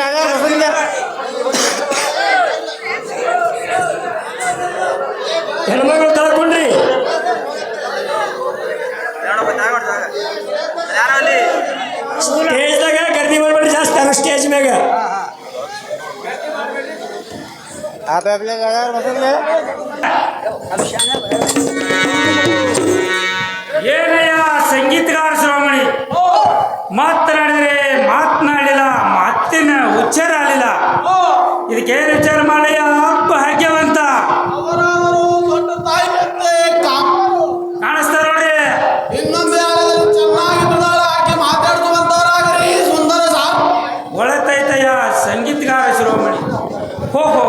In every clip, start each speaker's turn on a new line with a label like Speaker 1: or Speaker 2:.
Speaker 1: ಜಾಗ ರಸಂಗ
Speaker 2: ಹೆಣ್ಮಗಳು ತಳ್ಕೊಂಡ್ರಿ. ಸ್ಟೇಜ್ದಾಗ ಖರೀದಿ ಮಾಡ್ಬೇಡಿ ಜಾಸ್ತಿ ಅನ್ನ ಸ್ಟೇಜ್ ಮ್ಯಾಗ.
Speaker 1: ಆತಾತ್ಲೆ ಜಾಗ ರಸಂಗ
Speaker 3: ಏನಯ್ಯ ಸಂಗೀತಗಾರ ಶ್ರವಣಿ ಮಾತನಾಡಿದರೆ ಮಾತನಾಡಿಲ್ಲ ಮಾತು ಉಚ್ಚಾರ ಆಗಲಿಲ್ಲ. ಇದಕ್ಕೇನು ವಿಚಾರ ಮಾಡಯ್ಯ ಅಪ್ಪ
Speaker 4: ಹಾಕ್ಯವಂತ
Speaker 3: ಕಾಣಿಸ್ತಾರ
Speaker 4: ನೋಡಿ
Speaker 3: ಒಳತೈತಯ್ಯ ಸಂಗೀತಗಾರ ಶಿರೋಮಣಿ. ಹೋ ಹೋ.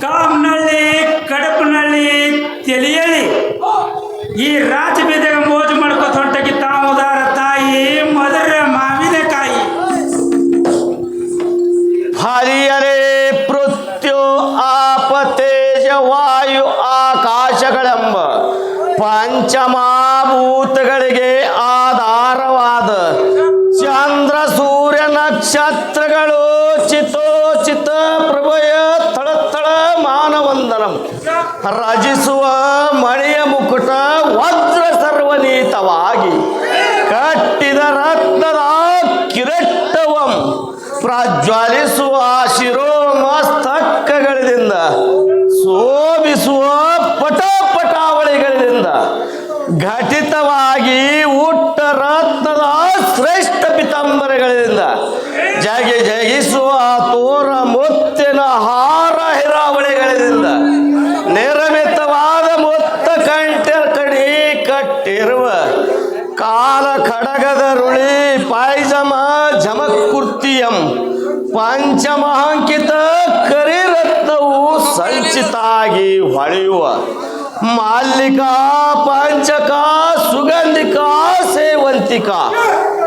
Speaker 3: ಕಾಮ್ನಳ್ಳಿ ಕಡಪನಳ್ಳಿ ತಿಳಿಯಳಿ ಈ ರಾಜ
Speaker 5: ಪಂಚಮಾಭೂತಗಳಿಗೆ ಆಧಾರವಾದ ಚಂದ್ರ, ಸೂರ್ಯ, ನಕ್ಷತ್ರಗಳು ಚಿತೋಚಿತ ಪ್ರಭಯ ತಳತಳ ಮಾನವಂದನಂ. ರಜಿಸುವ ಮಳೆಯ ಮುಕುಟ ವಜ್ರ ಸರ್ವನೀತವಾಗಿ ಕಟ್ಟಿದ ರತ್ನದ ಕಿರಟ್ಟವಂ ಪ್ರಜ್ವಲಿಸುವ ಶಿರೋಮಸ್ತಕಗಳಿಂದ ಪಟಪಟಾವಳಿಗಳಿಂದ ಘಟಿತವಾಗಿ ಹುಟ್ಟ ರತ್ನದ ಶ್ರೇಷ್ಠ ಪಿತಾಂಬರಗಳಿಂದ. ಜಗಿ ಜಗಿಸುವ ತೋರ ಮುತ್ತಿನ ಹಾರ ಹಿರಾವಳಿಗಳಿಂದ. ನಿರ್ಮಿತವಾದ ಮುತ್ತ ಕಂಠ ಕಡಿ ಕಟ್ಟಿರುವ ಕಾಲ ಖಡಗದ ರುಳಿ ಪಾಯ್ಜಮ ಜಮಕುರ್ತಿಯಂ ಪಂಚಮಹಾಂಕಿತ ಕರಿರತ್ನವು ಸಂಚಿತಾಗಿ ಹೊಳೆಯುವ. ಮಾಲ್ಲಿಕಾ ಪಂಚಕ, ಸುಗಂಧಿಕ, ಸೇವಂತಿಕ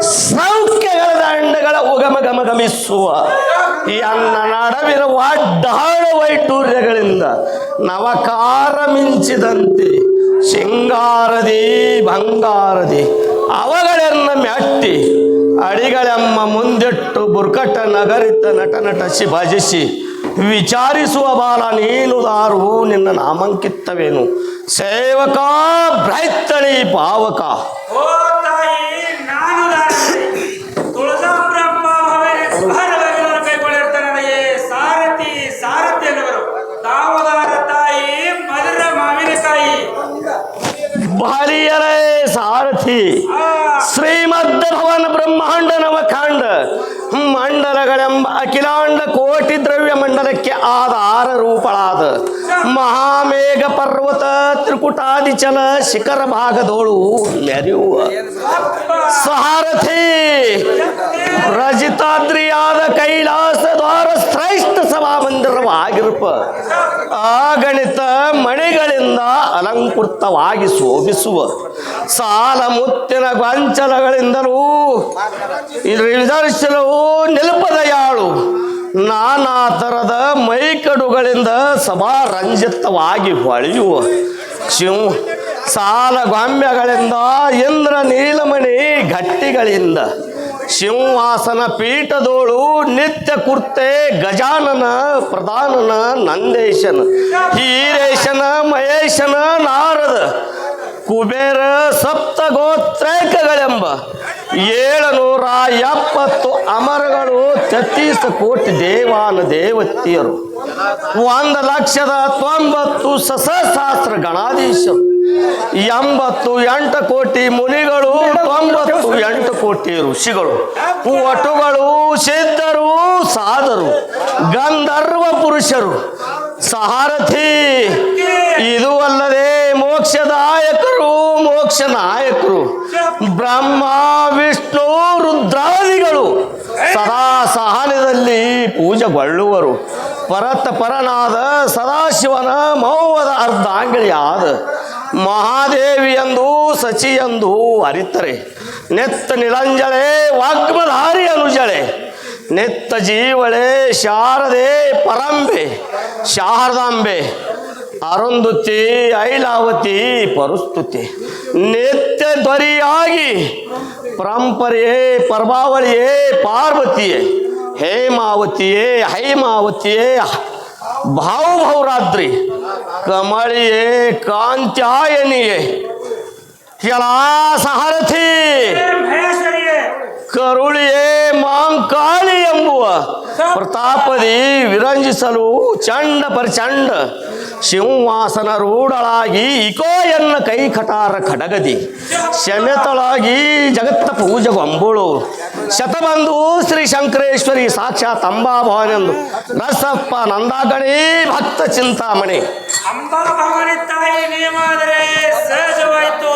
Speaker 5: ಸಂಖ್ಯೆಗಳ ದಂಡಗಳ ಉಗಮ ಗಮ ಗಮಿಸುವ ಎನ್ನ ನಡವಿರುವ ಡಾಳ ವೈಟೂರ್ಯಗಳಿಂದ ನವಕಾರ ಮಿಂಚಿದಂತೆ ಶೃಂಗಾರದಿ, ಬಂಗಾರದಿ ಅವಗಳನ್ನ ಮೆಟ್ಟಿ ಅಡಿಗಳೆಮ್ಮ ಮುಂದಿಟ್ಟು ಬುರ್ಕಟ ನಗರಿತ ನಟ ನಟಸಿ ಭಜಿಸಿ ವಿಚಾರಿಸುವ ಬಾಲ ನೀನು ದಾರು ನಿನ್ನ ನಾಮಂಕಿತ್ತವೇನು ಸೇವಕ ಬ್ರೈತಳಿ ಪಾವಕ ಮಂಡಲಗಳೆಂಬ ಅಖಿಲಾಂಡ ಕೋಟಿ ದ್ರವ್ಯ ಮಂಡಲಕ್ಕೆ ಆಧಾರ ರೂಪಳಾದ ಮಹಾಮೇಘ ಪರ್ವತ ತ್ರಿಕುಟಾದಿಚಲ ಶಿಖರ ಭಾಗದೋಳು ಮೆರೆಯುವ ಸಹಾರಥಿ ರಜಿತಾದ್ರಿಯಾದ ಕೈಲಾಸ ದ್ವಾರ ಶ್ರೇಷ್ಠ ಸಭಾ ಮಂದಿರವಾಗಿರುಪ ಆಗಣಿತ ಮಣಿಗಳಿಂದ ಅಲಂಕೃತವಾಗಿ ಶೋಭಿಸುವ ಸಾಲ ಮುತ್ತಿನ ಗಂಚಲಗಳಿಂದಲೂ ನಿದರ್ಶನವು ನಿಲ್ಪದಯಾಳು. ನಾನಾ ಥರದ ಮೈಕಡುಗಳಿಂದ ಸಭಾರಂಜಿತವಾಗಿ ಹೊಳೆಯುವ ಶಿವ ಸಾಲ ಗಾಮ್ಯಗಳಿಂದ ಇಂದ್ರ ನೀಲಮಣಿ ಘಟ್ಟಿಗಳಿಂದ ಸಿಂಹಾಸನ ಪೀಠದೋಳು ನಿತ್ಯ ಕುರ್ತೆ ಗಜಾನನ, ಪ್ರಧಾನನ, ನಂದೇಶನ, ಹೀರೇಶನ, ಮಹೇಶನ, ನಾರದ ಕುಬೇರ ಸಪ್ತ ಗೋತ್ರೈಕಗಳೆಂಬ ಏಳುನೂರ ಎಪ್ಪತ್ತು ಅಮರಗಳು ತೆತ್ತೀಸ ಕೋಟಿ ದೇವಾನ ದೇವತೆಯರು. ಒಂದು ಲಕ್ಷದ ತೊಂಬತ್ತು ಸಸಹಸ್ರ ಗಣಾಧೀಶರು. ಎಂಬತ್ತು ಎಂಟು ಕೋಟಿ ಮುನಿಗಳು, ತೊಂಬತ್ತು ಎಂಟು ಕೋಟಿ ಋಷಿಗಳು. ಒಟುಗಳು ಸಿದ್ಧರು ಸಾಧರು ಗಂಧರ್ವ ಪುರುಷರು. ಸಾರಥಿ ಇದು ಅಲ್ಲದೆ ಮೋಕ್ಷದಾಯಕರು ಮೋಕ್ಷ ನಾಯಕರು, ಬ್ರಹ್ಮ, ವಿಷ್ಣು, ರುದ್ರಾದಿಗಳು ಸದಾ ಸಹನದಲ್ಲಿ ಪೂಜೆಗೊಳ್ಳುವರು. ಪರತ ಪರನಾದ ಸದಾಶಿವನ ಮೌವದ ಅರ್ಧಾಂಗಿಳಿಯಾದ ಮಹಾದೇವಿ ಎಂದು, ಸಚಿ ಎಂದು ಅರಿತರೆ. ನೆತ್ತ ನಿರಂಜಳೆ ವಾಗ್ಮಧಾರಿ ಅನುಜಳೆ. ನೆತ್ತ ಜೀವಳೆ, ಶಾರದೆ ಪರಂಬೆ, ಶಾರದಾಂಬೆ. ಅರುಂಧುತಿ, ಐಲಾವತಿ, ಪರುಸ್ತುತಿ. ನಿತ್ಯ ಧ್ವರಿಯಾಗಿ, ಪರಂಪರೆಯೇ ಪರ್ಭಾವಳಿಯೇ ಪಾರ್ವತಿಯೇ, ಹೇಮಾವತಿಯೇ, ಹೈಮಾವತಿಯೇ, ಭಾವಭೌರಾದ್ರಿ, ಕಮಳಿಯೇ, ಕಾಂತ್ಯಾಯನಿಯೇ
Speaker 3: ಮಹೇಶ್ವರಿಯೇ
Speaker 5: ಕರುಳಿಯೇ, ಮಾಂಕಾಳಿ ಎಂಬುವ ಪ್ರತಾಪದಿ ವಿರಂಜಿಸಲು ಚಂಡ ಪರಿಚಂಡ ಸಿಂಹಾಸನ ರೂಢಳಾಗಿ ಇಕೋ ಎನ್ನ ಕೈ ಕಟಾರ ಖಡಗದಿ. ಶಮೆತಳಾಗಿ ಜಗತ್ತ ಪೂಜೆಗೊಂಬುಳು ಶತಬಂಧು ಶ್ರೀ ಶಂಕರೇಶ್ವರಿ ಸಾಕ್ಷಾತ್ ಅಂಬಾಭವನೆಂದು. ರಸಪ್ಪ ನಂದಾಗಣಿ ಭಕ್ತ ಚಿಂತಾಮಣಿ.
Speaker 3: ಸಹಜವಾಯಿತು.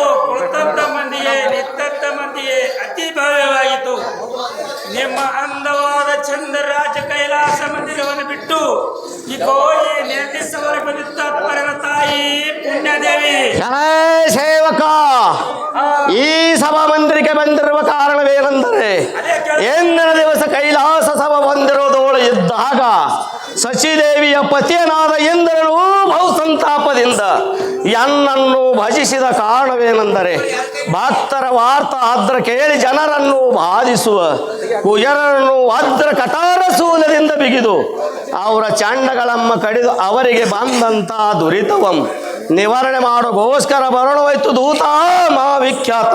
Speaker 3: ಮಂದಿಯೇ ಅತಿ ಭವ್ಯವಾಯಿತು. ನಿಮ್ಮ ಅಂದವಾದ ಚಂದ ರಾಜ ಕೈಲಾಸ ಮಂದಿರವನ್ನು ಬಿಟ್ಟು ಈ ಕೋಳಿ ನಿರ್ದಿಷ್ಟವಾಗಿ ಬಂದಿದ್ದ ಪರಮ ತಾಯಿ ಪುಣ್ಯದೇವಿ.
Speaker 5: ಸೇವಕ ಈ ಸಭಾ ಮಂದಿರಕ್ಕೆ ಬಂದಿರುವ ಕಾರಣವೇನೆಂದರೆ ಎಂದಿನ ದಿವಸ ಕೈಲಾಸ ಸಭಾ ಬಂದಿರೋದವಳು ಇದ್ದಾಗ ಸಚಿದೇವಿಯ ಪತಿಯನಾದ ಬಹು ಸಂತಾಪದಿಂದ ಎನ್ನನ್ನು ಭಜಿಸಿದ ಕಾರಣವೇನೆಂದರೆ ಭಕ್ತರ ವಾರ್ತ ಆದ್ರ ಕೇಳಿ ಜನರನ್ನು ಬಾಧಿಸುವ ಕುಜರನ್ನು ಅದ್ರ ಕಟಾರ ಸೂಲದಿಂದ ಬಿಗಿದು ಅವರ ಚಂಡಗಳಮ್ಮ ಕಡಿದು ಅವರಿಗೆ ಬಂದಂತ ದುರಿತವಂ. ನಿವಾರಣೆ ಮಾಡೋಗೋಸ್ಕರ ಬರಣವಾಯ್ತು ದೂತ ಮಾ ವಿಖ್ಯಾತ